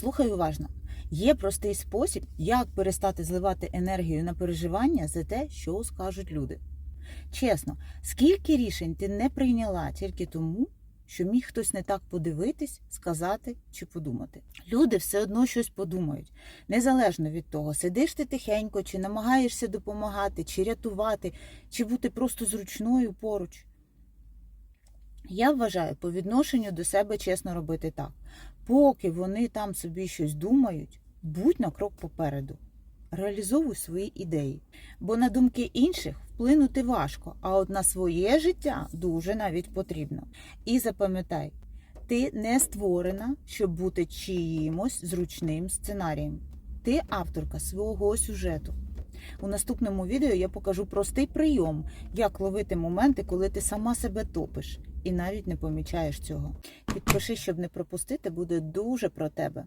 Слухай уважно. Є простий спосіб, як перестати зливати енергію на переживання за те, що скажуть люди. Чесно, скільки рішень ти не прийняла тільки тому, що міг хтось не так подивитись, сказати чи подумати. Люди все одно щось подумають, незалежно від того, сидиш ти тихенько, чи намагаєшся допомагати, чи рятувати, чи бути просто зручною поруч. Я вважаю по відношенню до себе чесно робити так. Поки вони там собі щось думають, будь на крок попереду. Реалізовуй свої ідеї. Бо на думки інших вплинути важко, а от на своє життя дуже навіть потрібно. І запам'ятай, ти не створена, щоб бути чиїмось зручним сценарієм. Ти авторка свого сюжету. У наступному відео я покажу простий прийом, як ловити моменти, коли ти сама себе топиш і навіть не помічаєш цього. Підпиши, щоб не пропустити, буде дуже про тебе.